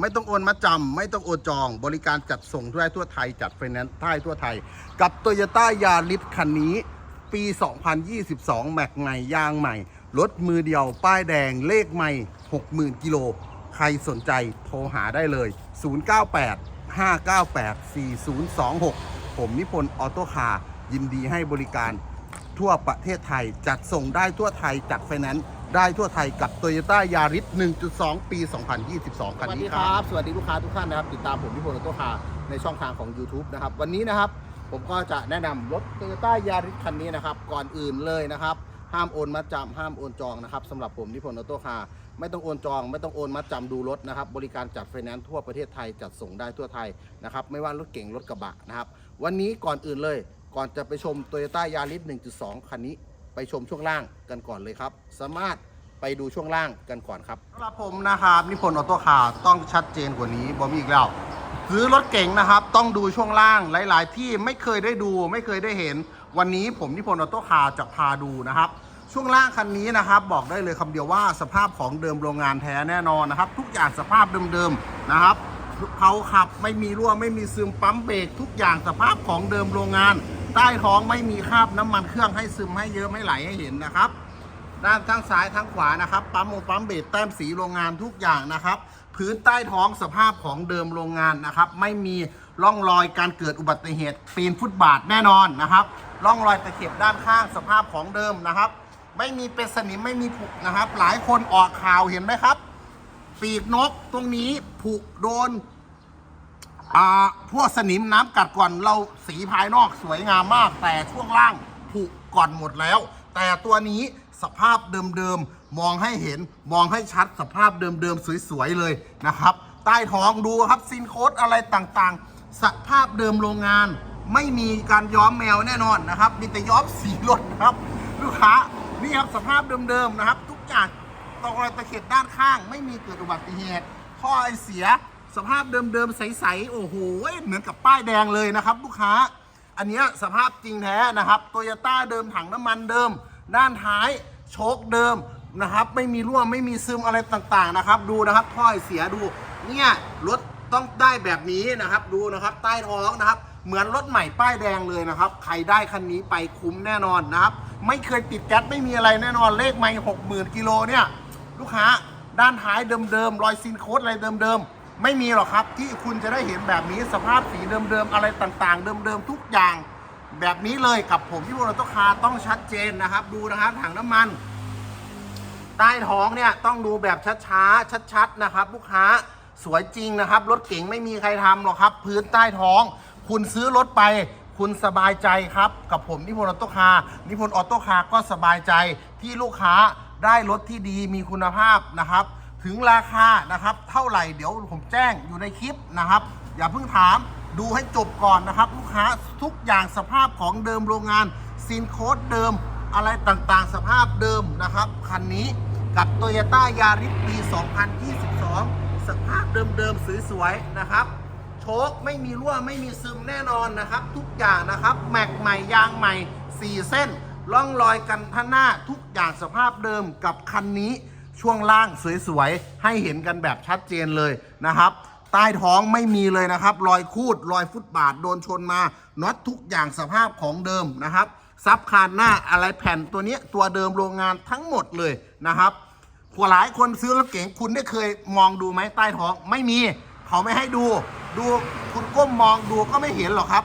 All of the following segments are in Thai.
ไม่ต้องโอนมาจำไม่ต้องโอนจอง บริการจัดส่งทั่วทั่วไทย จัดไฟแนนซ์ท้ายทั่วไทย กับโตโยต้ายาริสคันนี้ ปี 2022 แม็กใหม่ยางใหม่ รถมือเดียว ป้ายแดงเลขใหม่ 60,000 กิโล ใครสนใจโทรหาได้เลย 098 598 4026 ผมนิพนธ์ออโต้คาร์ยินดีให้บริการทั่วประเทศไทย จัดส่งได้ทั่วไทย จัดไฟแนนซ์ ได้ทั่วไทยกับ Toyota Yaris 1.2 ปี 2022 คันสวัสนี้ดีครัรับ บ สวัสดีลูกค้าทุกท่านนะครับ ติดตามผมพิพลออโตคาร์ในช่องทางของ YouTube นะครับ วันนี้นะครับ ผมก็จะแนะนำรถ Toyota Yaris คันนี้นะครับ ก่อนอื่นเลยนะครับ ห้ามโอนมัดจำห้ามโอนจองนะครับสำหรับผมนิพนธ์ออโต้คาร์ไม่ต้องโอนจอง ไม่ต้องโอนมัดจำดูรถนะครับ บริการจัดไฟแนนซ์ทั่วประเทศไทยจัดส่งได้ทั่วไทยนะครับ ไม่ว่ารถเก่งรถกระบะนะครับ วันนี้ก่อนอื่นเลย ก่อนจะไปชม Toyota Yaris 1.2 คันนี้ ไปชมช่วงล่างกันก่อนเลยครับ สามารถไปดูช่วงล่างกันก่อนครับสำหรับผมนะครับนิพนธ์ออโต้คาร์ต้องชัดเจนกว่านี้บอมอีกแล้วซื้อรถเก๋งนะครับ ต้องดูช่วงล่างหลาย ๆ ที่ไม่เคยได้ดูไม่เคยได้เห็น วันนี้ผมนิพนธ์ออโต้คาร์จะพาดูนะครับ ช่วงล่างคันนี้นะครับ บอกได้เลยคำเดียวว่าสภาพของเดิมโรงงานแท้แน่นอนนะครับ ทุกอย่างสภาพเดิม ๆ นะครับเขาขับไม่มีรั่วไม่มีซึมปั๊มเบรกทุกอย่างสภาพของเดิมโรงงาน ใต้ท้องไม่มีคราบน้ำมันเครื่องให้ซึมให้เยอะไม่ไหลให้เห็นนะครับ ด้านทั้งซ้ายทั้งขวานะครับ ปั๊มโมปั๊มเบรกแต้มสีโรงงานทุกอย่างนะครับ พื้นใต้ท้องสภาพของเดิมโรงงานนะครับ ไม่มีร่องรอยการเกิดอุบัติเหตุปีนฟุตบาทแน่นอนนะครับ ร่องรอยตะเข็บด้านข้างสภาพของเดิมนะครับ ไม่มีเป็นสนิมไม่มีผุนะครับ หลายคนออกข่าวเห็นไหมครับ ปีกนกตรงนี้ผุโดน อ่าพวกสนิมน้ำกัดก่อนเราสีภายนอกสวยงามมาก แต่ช่วงล่างผุก่อนหมดแล้ว แต่ตัวนี้สภาพเดิมๆ มองให้เห็นมองให้ชัดสภาพเดิมๆ สวยๆ เลยนะครับ ใต้ท้องดูครับซินโคดอะไรต่างๆ สภาพเดิมโรงงาน ไม่มีการย้อมแมวแน่นอนนะครับ มีแต่ย้อมสีรถครับ ลูกค้านี่ครับสภาพเดิมๆนะครับ ทุกอย่างตรงรอยตะเข็บด้านข้าง ไม่มีเกิดอุบัติเหตุท่อไอเสีย สภาพเดิมๆใสๆโอ้โหเหมือนกับป้ายแดงเลยนะครับ ลูกค้า อันนี้สภาพจริงแท้นะครับโตโยต้าเดิมถังน้ำมันเดิม ด้านท้ายโชคเดิมนะครับ ไม่มีรั่วไม่มีซึมอะไรต่างๆนะครับ ดูนะครับท่อไอเสียดู เนี่ยรถต้องได้แบบนี้นะครับดูนะครับ ใต้ท้องนะครับ เหมือนรถใหม่ป้ายแดงเลยนะครับ ใครได้คันนี้ไปคุ้มแน่นอนนะครับ ไม่เคยติดแก๊สไม่มีอะไรแน่นอนเลขไม่หกหมื่นกิโลเนี่ย ลูกค้าด้านท้ายเดิมๆรอยซินโคดอะไรเดิมๆ ไม่มีหรอกครับที่คุณจะได้เห็นแบบนี้สภาพสีเดิมๆอะไรต่างๆ เดิมๆทุกอย่าง แบบนี้เลยกับผมที่โมโนโตคาร์ต้องชัดเจนนะครับ ดูนะครับถังน้ำมัน ใต้ท้องเนี่ยต้องดูแบบช้าๆชัดๆนะครับ ลูกค้าสวยจริงนะครับ รถเก๋งไม่มีใครทำหรอกครับ พื้นใต้ท้อง คุณซื้อรถไป คุณสบายใจครับ กับผมนิพนธ์ออโต้คาร์นิพนธ์ออโต้คาร์ก็สบายใจที่ลูกค้าได้รถที่ดีมีคุณภาพนะครับ ถึงราคานะครับ เท่าไหร่เดี๋ยวผมแจ้งอยู่ในคลิปนะครับ อย่าเพิ่งถามดูให้จบก่อนนะครับ ลูกค้าทุกอย่างสภาพของเดิมโรงงานซินโค้ดเดิมอะไรต่างๆ สภาพเดิมนะครับ คันนี้กับ t o y ยต้ายาริสปี 2022 สภาพเดิมๆสวยๆนะครับ โชคไม่มีรั่วไม่มีซึมแน่นอนนะครับ ทุกอย่างนะครับ แม็กใหม่ยางใหม่ 4 เส้นร่องรอยกันท่าหน้าทุกอย่างสภาพเดิมกับคันนี้ ช่วงล่างสวยๆ ให้เห็นกันแบบชัดเจนเลยนะครับใต้ท้องไม่มีเลยนะครับ รอยคูด รอยฟุตบาทโดนชนมาน็อตทุกอย่างสภาพของเดิมนะครับ ซับคานหน้าอะไรแผ่นตัวเนี้ยตัวเดิมโรงงานทั้งหมดเลยนะครับผัวหลายคนซื้อรถเก๋งคุณได้เคยมองดูไหมใต้ท้องไม่มี เขาไม่ให้ดู ดูคุณก้มมองดูก็ไม่เห็นหรอกครับ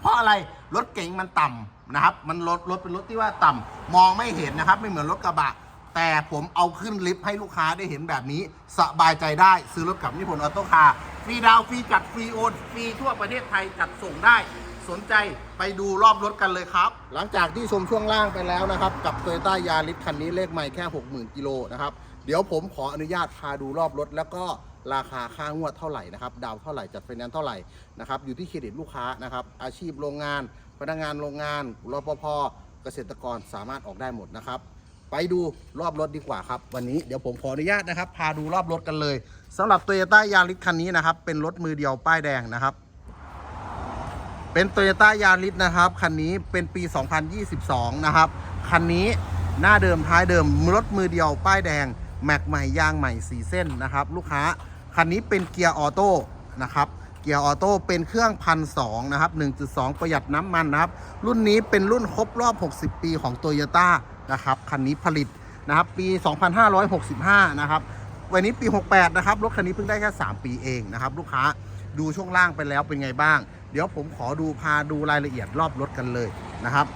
เพราะอะไรรถเก๋งมันต่ำนะครับ มันรถรถเป็นรถที่ว่าต่ำมองไม่เห็นนะครับ ไม่เหมือนรถกระบะ แต่ผมเอาขึ้นลิฟต์ให้ลูกค้าได้เห็นแบบนี้ สบายใจได้ซื้อรถกับนิพนธ์ออโต้คาร์ฟรีดาวฟรีจัดฟรีโอนฟรีทั่วประเทศไทยจัดส่งได้ สนใจไปดูรอบรถกันเลยครับ หลังจากที่ชมช่วงล่างไปแล้วนะครับ กับ t o y ยต้ายาริสคันนี้เลขใหม่แค่ 60,000 กิโลนะครับ เดี๋ยวผมขออนุญาตพาดูรอบรถแล้วก็ราคาค่างวดเท่าไหร่นะครับ ดาวเท่าไหร่ จัดไฟแนนซ์เท่าไหร่นะครับ อยู่ที่เครดิตลูกค้านะครับ อาชีพโรงงาน พนักงานโรงงาน รปภ เกษตรกรสามารถออกได้หมดนะครับ ไปดูรอบรถดีกว่าครับ วันนี้เดี๋ยวผมขออนุญาตนะครับ พาดูรอบรถกันเลยสำหรับ t o y ยต้ายาริสคันนี้นะครับ เป็นรถมือเดียวป้ายแดงนะครับ เป็นโตโยต้ายาริสนะครับคันนี้เป็นปี 2022 นะครับคันนี้หน้าเดิมท้ายเดิมรถมือเดียวป้ายแดงแม็กใหม่ยางใหม่4เส้นนะครับ ลูกค้าคันนี้เป็นเกียร์ออโต้นะครับเกียร์ออโต้เป็นเครื่องพันสองนะครับ 1.2 ประหยัดน้ำมันนะครับ รุ่นนี้เป็นรุ่นครบรอบ 60 ปีของ t o y ยต้า นะครับคันนี้ผลิตนะครับปี 2565 นะครับวันนี้ปี 68 นะครับรถคันนี้เพิ่งได้แค่ 3 ปีเองนะครับลูกค้าดูช่วงล่างไปแล้วเป็นไงบ้าง เดี๋ยวผมขอดูพาดูรายละเอียดรอบรถกันเลยนะครับ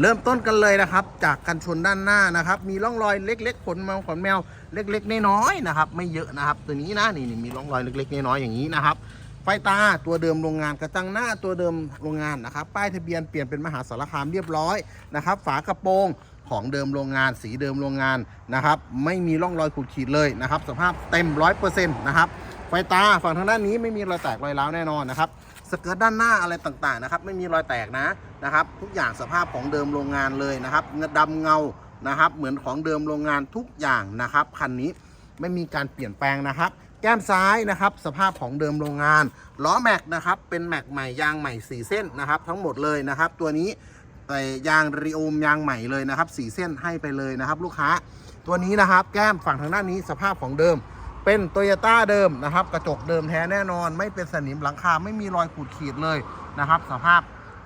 เริ่มต้นกันเลยนะครับ จากกันชนด้านหน้านะครับ มีร่องรอยเล็กๆขนแมวขนแมวเล็กๆน้อยๆนะครับ ไม่เยอะนะครับ ตัวนี้นะนี่นี่มีร่องรอยเล็กๆน้อยๆอย่างนี้นะครับ ไฟตาตัวเดิมโรงงานกระจังหน้าตัวเดิมโรงงานนะครับ ป้ายทะเบียนเปลี่ยนเป็นมหาสารคามเรียบร้อยนะครับ ฝากระโปรงของเดิมโรงงาน สีเดิมโรงงานนะครับ ไม่มีร่องรอยขูดขีดเลยนะครับ สภาพเต็มร้อยเปอร์เซ็นต์นะครับ ไฟตาฝั่งทางด้านนี้ไม่มีรอยแตกรอยร้าวแน่นอนนะครับสเกิร์ตด้านหน้าอะไรต่างๆนะครับ ไม่มีรอยแตกนะนะครับ ทุกอย่างสภาพของเดิมโรงงานเลยนะครับเงาดำเงานะครับ เหมือนของเดิมโรงงานทุกอย่างนะครับคันนี้ไม่มีการเปลี่ยนแปลงนะครับ แก้มซ้ายนะครับ สภาพของเดิมโรงงาน ล้อแม็กนะครับ เป็นแม็กใหม่ยางใหม่ 4 เส้นนะครับ ทั้งหมดเลยนะครับ ตัวนี้แต่ยางรีโอมยางใหม่เลยนะครับ4เส้นให้ไปเลยนะครับ ลูกค้า ตัวนี้นะครับ แก้มฝั่งทางด้านนี้สภาพของเดิม เป็นโตโยต้าเดิมนะครับ กระจกเดิมแท้แน่นอน ไม่เป็นสนิมหลังคาไม่มีรอยขูดขีดเลยนะครับ สภาพ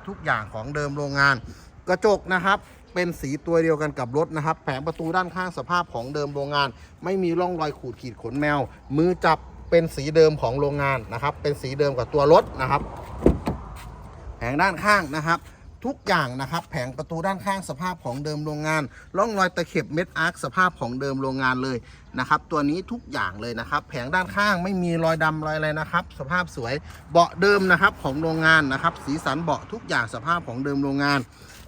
ทุกอย่างของเดิมโรงงาน กระจกนะครับ เป็นสีตัวเดียวกันกับรถนะครับ แผงประตูด้านข้างสภาพของเดิมโรงงาน ไม่มีร่องรอยขูดขีดขนแมว มือจับเป็นสีเดิมของโรงงานนะครับ เป็นสีเดิมกับตัวรถนะครับ แผงด้านข้างนะครับทุกอย่างนะครับ แผงประตูด้านข้างสภาพของเดิมโรงงาน ร่องรอยตะเข็บเม็ดอาร์คสภาพของเดิมโรงงานเลยนะครับ ตัวนี้ทุกอย่างเลยนะครับ แผงด้านข้างไม่มีรอยดำรอยอะไรนะครับ สภาพสวยเบาะเดิมนะครับของโรงงานนะครับ สีสันเบาะทุกอย่างสภาพของเดิมโรงงาน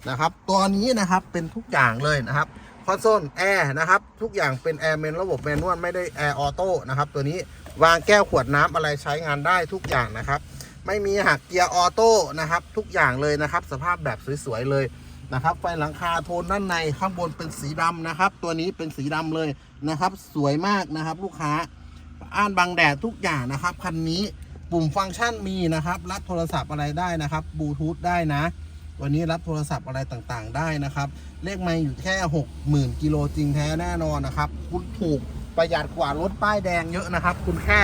นะครับ ตัวนี้นะครับเป็นทุกอย่างเลยนะครับคอนโซลแอร์นะครับทุกอย่างเป็นแอร์เมนระบบแมนนวลไม่ได้แอร์ออโต้นะครับตัวนี้วางแก้วขวดน้ำอะไรใช้งานได้ทุกอย่างนะครับ ไม่มีหักเกียร์ออโต้นะครับทุกอย่างเลยนะครับ สภาพแบบสวยๆเลยนะครับไฟหลังคาโทนด้านในข้างบนเป็นสีดำนะครับ ตัวนี้เป็นสีดำเลยนะครับ สวยมากนะครับ ลูกค้าอ่านบังแดดทุกอย่างนะครับคันนี้ปุ่มฟังก์ชันมีนะครับรับโทรศัพท์อะไรได้นะครับบลูทูธได้นะ วันนี้รับโทรศัพท์อะไรต่างๆ ได้นะครับ เลขไม่อยู่แค่ 60,000กิโลจริงแท้แน่นอนนะครับ คุณถูกประหยัดกว่ารถป้ายแดงเยอะนะครับ คุณแค่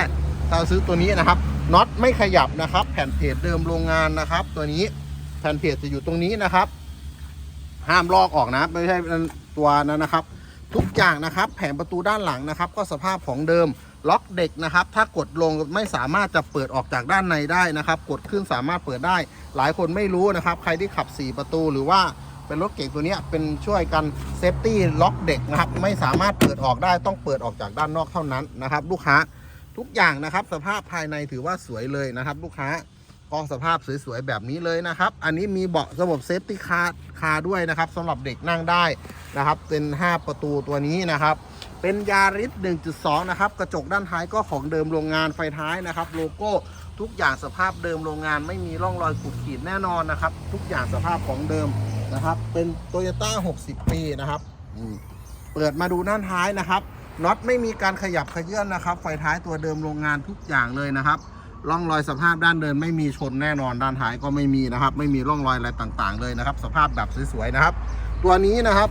เราซื้อตัวนี้นะครับน็อตไม่ขยับนะครับ แผ่นเพจเดิมโรงงานนะครับ ตัวนี้แผ่นเพจจะอยู่ตรงนี้นะครับ ห้ามลอกออกนะไม่ใช่ตัวนั้นนะครับ ทุกอย่างนะครับ แผงประตูด้านหลังนะครับ ก็สภาพของเดิม ล็อกเด็กนะครับ ถ้ากดลงไม่สามารถจะเปิดออกจากด้านในได้นะครับ กดขึ้นสามารถเปิดได้ หลายคนไม่รู้นะครับ ใครที่ขับ 4 ประตูหรือว่าเป็นรถเก่งตัวนี้เป็นช่วยกันเซฟตี้ล็อกเด็กนะครับ ไม่สามารถเปิดออกได้ต้องเปิดออกจากด้านนอกเท่านั้นนะครับ ลูกค้าทุกอย่างนะครับ สภาพภายในถือว่าสวยเลยนะครับ ลูกค้าก็สภาพสวยๆแบบนี้เลยนะครับ อันนี้มีเบาะระบบเซฟตี้คาร์คาร์ด้วยนะครับสำหรับเด็กนั่งได้นะครับ เป็น 5 ประตูตัวนี้นะครับ เป็นยาริส1.2 นะครับ กระจกด้านท้ายก็ของเดิมโรงงานไฟท้ายนะครับ โลโก้ทุกอย่างสภาพเดิมโรงงานไม่มีร่องรอยขูดขีดแน่นอนนะครับ ทุกอย่างสภาพของเดิมนะครับ เป็นโตโยต้า60 ปีนะครับเปิดมาดูด้านท้ายนะครับน็อตไม่มีการขยับขยื่นนะครับ ไฟท้ายตัวเดิมโรงงานทุกอย่างเลยนะครับร่องรอยสภาพด้านเดินไม่มีชนแน่นอนด้านท้ายก็ไม่มีนะครับ ไม่มีร่องรอยอะไรต่างๆ เลยนะครับ สภาพแบบสวยๆนะครับ ตัวนี้นะครับ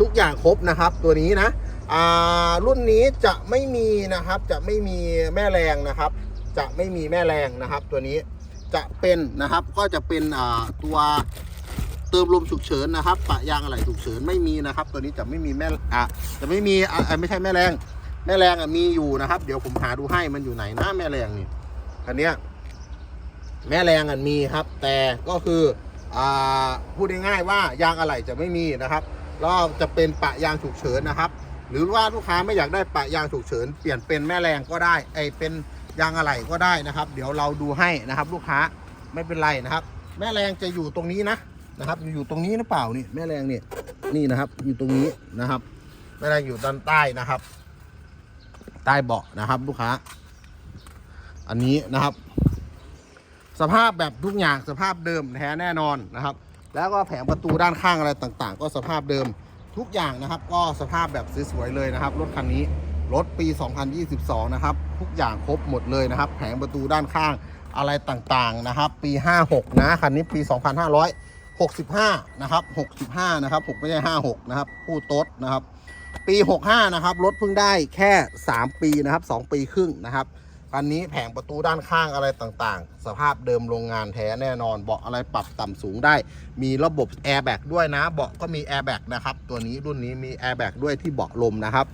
ทุกอย่างครบนะครับ ตัวนี้นะอ่ารุ่นนี้จะไม่มีนะครับ จะไม่มีแม่แรงนะครับ จะไม่มีแม่แรงนะครับ ตัวนี้จะเป็นนะครับ ก็จะเป็นอ่าตัวเติมลมฉุกเฉินนะครับปะยางอะไรฉุกเฉินไม่มีนะครับ ตัวนี้จะไม่มีแม่อะจะไม่มีอะไม่ใช่แม่แรง แม่แรงอะมีอยู่นะครับ เดี๋ยวผมหาดูให้มันอยู่ไหนนะแม่แรงนี่คันเนี้ยแม่แรงอะมีครับ แต่ก็คืออ่าพูดง่ายๆว่ายางอะไหล่จะไม่มีนะครับ แล้วจะเป็นปะยางฉุกเฉินนะครับ หรือว่าลูกค้าไม่อยากได้ปะยางฉุกเฉิน เปลี่ยนเป็นแม่แรงก็ได้ไอเป็นยางอะไหล่ก็ได้นะครับ เดี๋ยวเราดูให้นะครับลูกค้าไม่เป็นไรนะครับ แม่แรงจะอยู่ตรงนี้นะนะครับอยู่ตรงนี้หรือเปล่านี่แม่แรงเนี่ยนี่นะครับ อยู่ตรงนี้นะครับ แม่แรงอยู่ด้านใต้นะครับ ใต้เบาะนะครับ ลูกค้า อันนี้นะครับ สภาพแบบทุกอย่างสภาพเดิมแท้แน่นอนนะครับ แล้วก็แผงประตูด้านข้างอะไรต่างๆ ก็สภาพเดิมทุกอย่างนะครับ ก็สภาพแบบสวยๆเลยนะครับรถคันนี้รถปี 2022 นะครับ ทุกอย่างครบหมดเลยนะครับ แผงประตูด้านข้างอะไรต่างๆนะครับ ปี 56 นะคันนี้ปี 2565 นะครับ 65 นะครับ6ไม่ใช่ 56 นะครับผู้โต๊ดนะครับ ปี 65 นะครับรถเพิ่งได้แค่ 3 ปีนะครับ 2 ปีครึ่งนะครับ คันนี้แผงประตูด้านข้างอะไรต่างๆ สภาพเดิมโรงงานแท้แน่นอน เบาะอะไรปรับต่ำสูงได้ มีระบบแอร์แบ็กด้วยนะ เบาะก็มีแอร์แบ็กนะครับ ตัวนี้รุ่นนี้มีแอร์แบ็กด้วยที่เบาะลมนะครับ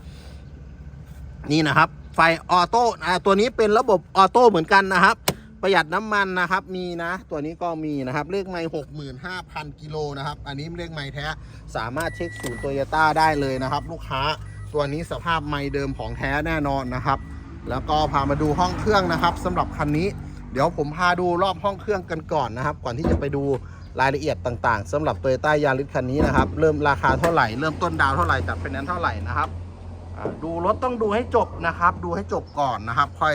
นี่นะครับ ไฟออโต้ตัวนี้เป็นระบบออโต้เหมือนกันนะครับ ประหยัดน้ำมันนะครับ มีนะ ตัวนี้ก็มีนะครับ เลขไมล์หกหมื่นห้าพันกิโลนะครับ อันนี้เลขไมล์แท้ สามารถเช็คศูนย์โตโยต้าได้เลยนะครับ ลูกค้า ตัวนี้สภาพไมล์เดิมของแท้แน่นอนนะครับ แล้วก็พามาดูห้องเครื่องนะครับสำหรับคันนี้ เดี๋ยวผมพาดูรอบห้องเครื่องกันก่อนนะครับ ก่อนที่จะไปดูรายละเอียดต่างๆสำหรับโตโยต้ายาริสคันนี้นะครับ เริ่มราคาเท่าไหร่ เริ่มต้นดาวเท่าไหร่จัดเป็นนั้นเท่าไหร่นะครับดูรถต้องดูให้จบนะครับ ดูให้จบก่อนนะครับ ค่อย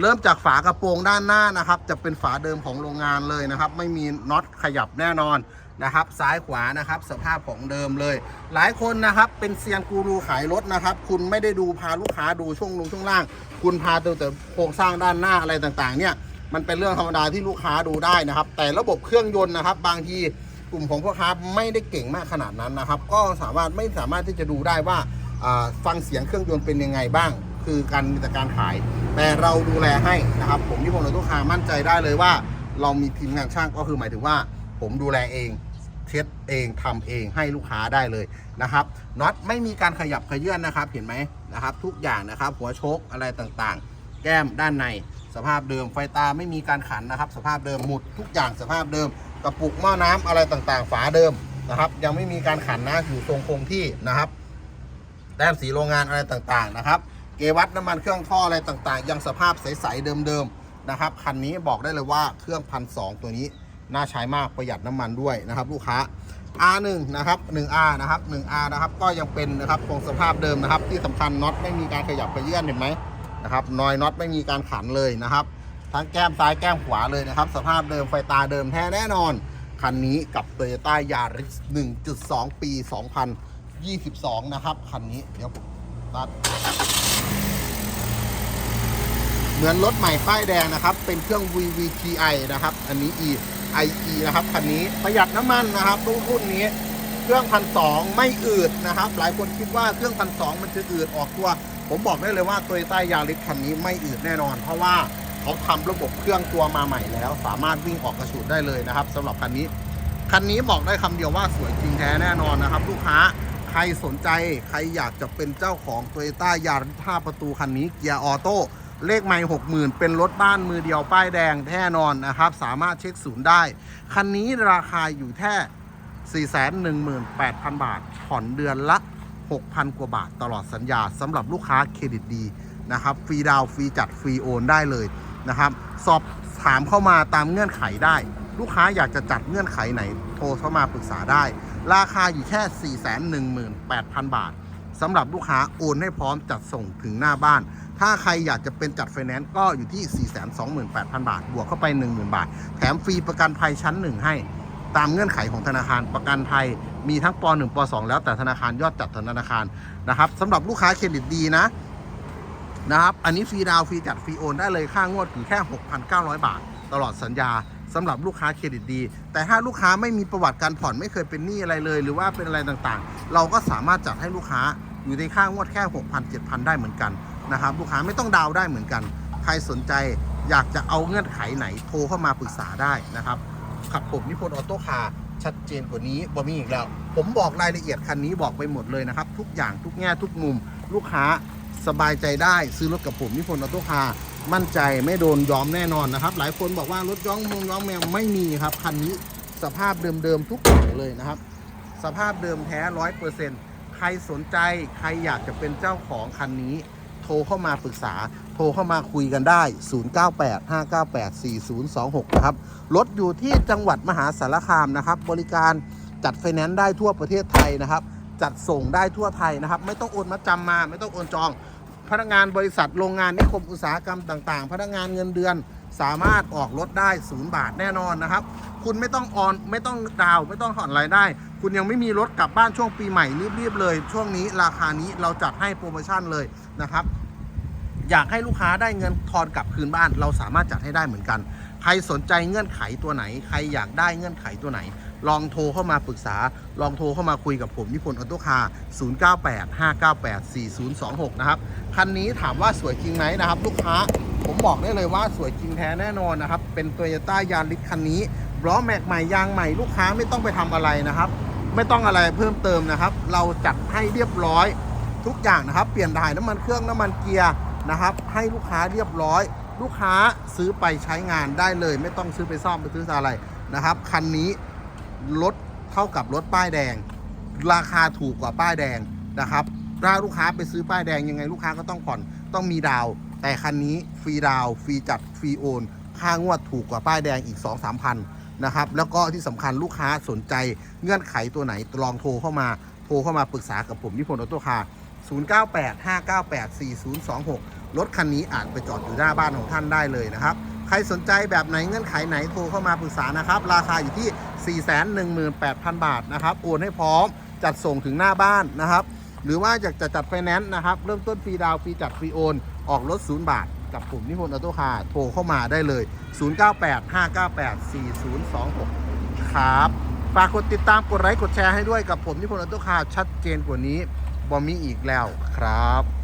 เริ่มจากฝากระโปรงด้านหน้านะครับ จะเป็นฝาเดิมของโรงงานเลยนะครับ ไม่มีน็อตขยับแน่นอน นะครับ ซ้ายขวานะครับ สภาพของเดิมเลย หลายคนนะครับเป็นเซียนกูรูขายรถนะครับ คุณไม่ได้ดูพาลูกค้าดูช่วงลงช่วงล่าง คุณพาดูแต่โครงสร้างด้านหน้าอะไรต่างๆ เนี่ยมันเป็นเรื่องธรรมดาที่ลูกค้าดูได้นะครับ แต่ระบบเครื่องยนต์นะครับ บางทีกลุ่มของพ่อค้าไม่ได้เก่งมากขนาดนั้นนะครับ ก็สามารถไม่สามารถที่จะดูได้ว่าฟังเสียงเครื่องยนต์เป็นยังไงบ้าง คือการมีแต่การขาย แต่เราดูแลให้นะครับ ผมที่ผมเลยลูกค้ามั่นใจได้เลยว่า เรามีทีมงานช่างก็คือหมายถึงว่า ผมดูแลเอง เช็ดเองทำเองให้ลูกค้าได้เลยนะครับน็อตไม่มีการขยับขยื่นนะครับ เห็นไหมนะครับ ทุกอย่างนะครับ หัวโชคอะไรต่างๆ แก้มด้านใน สภาพเดิมไฟตาไม่มีการขันนะครับ สภาพเดิมหมุดทุกอย่างสภาพเดิม กระปุกหม้อน้ำอะไรต่างๆ ฝาเดิมนะครับ ยังไม่มีการขันนะอยู่ทรงคงที่นะครับแต้มสีโรงงานอะไรต่างๆนะครับเกวัตน้ำมันเครื่องท่ออะไรต่างๆ ยังสภาพใสๆเดิมๆนะครับคันนี้บอกได้เลยว่าเครื่องพันสตัวนี้ น่าใช้มากประหยัดน้ำมันด้วยนะครับ ลูกค้า R1 นะครับ 1R นะครับ 1R นะครับก็ยังเป็นนะครับคงสภาพเดิมนะครับ ที่สำคัญน็อตไม่มีการขยับขยื่นเห็นไหมนะครับนอยน็อตไม่มีการขันเลยนะครับ ทั้งแก้มซ้ายแก้มขวาเลยนะครับ สภาพเดิมไฟตาเดิมแท้แน่นอน คันนี้กับ Toyota Yaris 1.2 ปี 2022 นะครับ คันนี้เดี๋ยวผมตัด เหมือนรถใหม่ป้ายแดงนะครับ เป็นเครื่อง VVTi นะครับ อันนี้ e IE นะครับคันนี้ประหยัดน้ำมันนะครับรุ่นรุ่นนี้เครื่องพันสองไม่อืดนะครับ หลายคนคิดว่าเครื่องพันสองมันจะอืดออกตัว ผมบอกได้เลยว่า Toyota Yaris คันนี้ไม่อืดแน่นอน เพราะว่าเขาทำระบบเครื่องตัวมาใหม่แล้ว สามารถวิ่งออกกระสุนได้เลยนะครับสำหรับคันนี้ คันนี้บอกได้คำเดียวว่าสวยจริงแท้แน่นอนนะครับ ลูกค้าใครสนใจใครอยากจะเป็นเจ้าของ Toyota Yaris 5ประตูคันนี้เกียร์ออโต้ เลขไม่หกหมื่นเป็นรถบ้านมือเดียวป้ายแดงแน่นอนนะครับ สามารถเช็คศูนย์ได้ คันนี้ราคาอยู่แค่ 418,000 บาท ผ่อนเดือนละ 6,000 กว่าบาทตลอดสัญญาสำหรับลูกค้าเครดิตดีนะครับ ฟรีดาวฟรีจัดฟรีโอนได้เลยนะครับ สอบถามเข้ามาตามเงื่อนไขได้ ลูกค้าอยากจะจัดเงื่อนไขไหนโทรเข้ามาปรึกษาได้ ราคาอยู่แค่ 418,000 บาทสำหรับลูกค้าโอนให้พร้อมจัดส่งถึงหน้าบ้าน ถ้าใครอยากจะเป็นจัดไฟแนนซ์ก็อยู่ที่ 428,000 บาท บวกเข้าไป 10,000 บาท แถมฟรีประกันภัยชั้น 1 ให้ ตามเงื่อนไขของธนาคารประกันภัยมีทั้งป .1 ป .2 แล้วแต่ธนาคารยอดจัดธนาคารนะครับสำหรับลูกค้าเครดิตดีนะนะครับ อันนี้ฟรีดาวฟรีจัดฟรีโอนได้เลยค่างวดอยู่แค่ 6,900 บาท ตลอดสัญญาสำหรับลูกค้าเครดิตดี แต่ถ้าลูกค้าไม่มีประวัติการผ่อนไม่เคยเป็นหนี้อะไรเลย หรือว่าเป็นอะไรต่างๆ เราก็สามารถจัดให้ลูกค้าอยู่ในค่างวดแค่ 6,000 7,000 ได้เหมือนกัน นะครับลูกค้าไม่ต้องดาวได้เหมือนกัน ใครสนใจอยากจะเอาเงื่อนไขไหนโทรเข้ามาปรึกษาได้นะครับขับผมนิพนธ์ออโต้คาร์ชัดเจนกว่านี้บ่มีอีกแล้ว ผมบอกรายละเอียดคันนี้บอกไปหมดเลยนะครับ ทุกอย่างทุกแง่ทุกมุม ลูกค้าสบายใจได้ซื้อรถกับผมนิพนธ์ออโต้คาร์มั่นใจไม่โดนย้อมแน่นอนนะครับ หลายคนบอกว่ารถย้อมมงย้อมแมวไม่มีครับคันนี้สภาพเดิมๆทุกอย่างเลยนะครับ สภาพเดิมแท้ร้อยเปอร์เซ็นต์ใครสนใจใครอยากจะเป็นเจ้าของคันนี้ รเข้ามาปรึกษา โทรเข้ามาคุยกันได้ 0985984026 นะครับ รถอยู่ที่จังหวัดมหาสารคามนะครับ บริการจัดไฟแนนซ์ได้ทั่วประเทศไทยนะครับ จัดส่งได้ทั่วไทยนะครับ ไม่ต้องโอนมาจำมา ไม่ต้องโอนจอง พนักงานบริษัทโรงงานนิคมอุตสาหกรรมต่างๆ พนักงานเงินเดือนสามารถออกรถได้ศูนย์บาทแน่นอนนะครับ คุณไม่ต้องออนไม่ต้องดาวไม่ต้องผ่อนรายได้ คุณยังไม่มีรถกลับบ้านช่วงปีใหม่รีบๆเลย ช่วงนี้ราคานี้เราจัดให้โปรโมชั่นเลย นะครับ อยากให้ลูกค้าได้เงินทอนกลับคืนบ้าน เราสามารถจัดให้ได้เหมือนกัน ใครสนใจเงื่อนไขตัวไหน ใครอยากได้เงื่อนไขตัวไหน ลองโทรเข้ามาปรึกษา ลองโทรเข้ามาคุยกับผมนิพนธ์ออโต้คาร์0985984026 นะครับ คันนี้ถามว่าสวยจริงไหมนะครับ ลูกค้าผมบอกได้เลยว่าสวยจริงแท้แน่นอนนะครับ เป็น t o y ยต้ายาริคันนี้ล้อแม็กใหม่ยางใหม่ลูกค้าไม่ต้องไปทำอะไรนะครับ ไม่ต้องอะไรเพิ่มเติมนะครับ เราจัดให้เรียบร้อย ทุกอย่างนะครับ เปลี่ยนถ่ายน้ำมันเครื่องน้ำมันเกียร์นะครับ ให้ลูกค้าเรียบร้อย ลูกค้าซื้อไปใช้งานได้เลย ไม่ต้องซื้อไปซ่อมไปซื้ออะไรนะครับ คันนี้รถเท่ากับรถป้ายแดง ราคาถูกกว่าป้ายแดงนะครับถ้าลูกค้าไปซื้อป้ายแดงยังไงลูกค้าก็ต้องผ่อนต้องมีดาว แต่คันนี้ฟรีดาวฟรีจัดฟรีโอนค่างวดถูกกว่าป้ายแดงอีก 2 3 0 0พันนะครับแล้วก็ที่สำคัญลูกค้าสนใจเงื่อนไขตัวไหนลองโทรเข้ามา โทรเข้ามาปรึกษากับผมนิพนธ์ออโต้คาร์ 0985984026 รถคันนี้อาจไปจอดอยู่หน้าบ้านของท่านได้เลยนะครับ ใครสนใจแบบไหนเงื่อนไขไหนโทรเข้ามาปรึกษานะครับ ราคาอยู่ที่ 418,000 บาทนะครับ โอนให้พร้อมจัดส่งถึงหน้าบ้านนะครับ หรือว่าอยากจะจัดไฟแนนซ์นะครับ เริ่มต้นฟรีดาวฟรีจัดฟรีโอน ออกรถ 0 บาท กับผมนิพนธ์ออโต้คาร์โทรเข้ามาได้เลย 0985984026 ครับ ฝากกดติดตามกดไลค์กดแชร์ให้ด้วยกับผมนิพนธ์ออโต้คาร์ชัดเจนกว่านี้ บ่มีอีกแล้วครับ